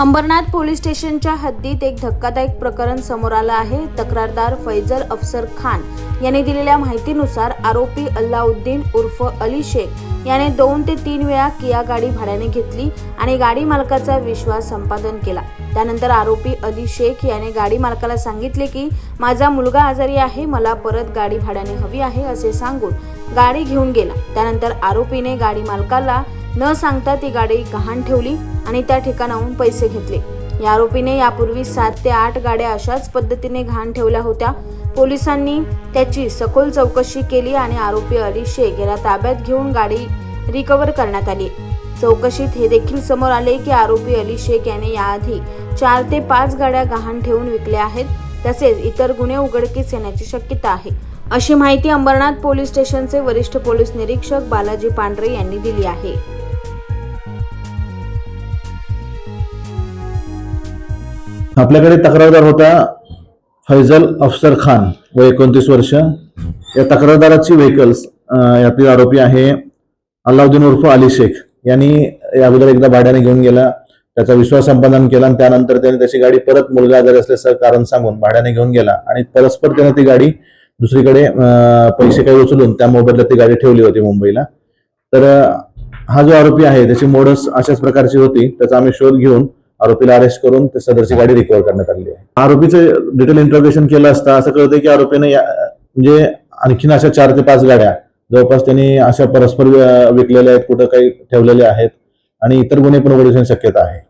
Ambernath police स्टेशनच्या हद्दीत एक धक्कादायक प्रकरण समोर आलं आहे. तक्रारदार फैजल अफसर खान यांनी दिलेल्या माहितीनुसार आरोपी अल्लाउद्दीन उर्फ अली शेख याने दोन ते तीन वेळा किया गाडी भाड्याने घेतली आणि गाडी मालकाचा विश्वास संपादन केला. त्यानंतर आरोपी अली शेख याने गाडी मालकाला सांगितले की माझा मुलगा आजारी आहे मला परत गाडी भाड्याने हवी आहे असे सांगून गाडी घेऊन गेला. त्यानंतर आरोपीने गाडी मालकाला न सांगता ती गाडी गहाण ठेवली आणि त्या ठिकाणाहून पैसे घेतले. या आरोपीने यापूर्वी सात ते आठ गाड्या अशाच पद्धतीने घाण ठेवल्या होत्या. पोलिसांनी त्याची सखोल चौकशी केली आणि आरोपी अली शेख याला ताब्यात घेऊन गाडी रिकव्हर करण्यात आली. चौकशीत हे देखील समोर आले की आरोपी अली शेख याने याआधी चार ते पाच गाड्या गहाण ठेवून विकल्या आहेत. तसेच इतर गुन्हे उघडकीस येण्याची शक्यता आहे. अशी माहिती अंबरनाथ पोलीस स्टेशनचे वरिष्ठ पोलीस निरीक्षक बालाजी पांढरे यांनी दिली आहे. आपल्याकडे तक्रारदार होता फैजल अफसर खान. व एकोणतीस वर्ष. या तक्रारदाराची व्हेकल्स यातील आरोपी आहे अल्लाउद्दीन उर्फ अली शेख. यांनी या अगोदर एकदा भाड्याने घेऊन गेला त्याचा विश्वास संपादन केला आणि त्यानंतर त्याने त्याची गाडी परत मुलगा आजारी असल्याचं कारण सांगून भाड्याने घेऊन गेला आणि परस्पर त्याने ती गाडी दुसरीकडे पैसे काही उचलून त्या मोबदल्यात ती गाडी ठेवली होती मुंबईला. तर हा जो आरोपी आहे त्याची मोडस अशाच प्रकारची होती. त्याचा आम्ही शोध घेऊन आरोपीला अरेस्ट करून ते सदरची गाडी रिकव्हर करण्यात आली आहे. आरोपीचं डिटेल इंटरोगेशन केलं असता असं कळतंय की आरोपीने म्हणजे आणखीन अशा चार ते पाच गाड्या जवळपास त्यांनी अशा परस्पर विकलेल्या आहेत कुठं काही ठेवलेल्या आहेत आणि इतर गुन्हे पण उघडण्याची शक्यता आहे.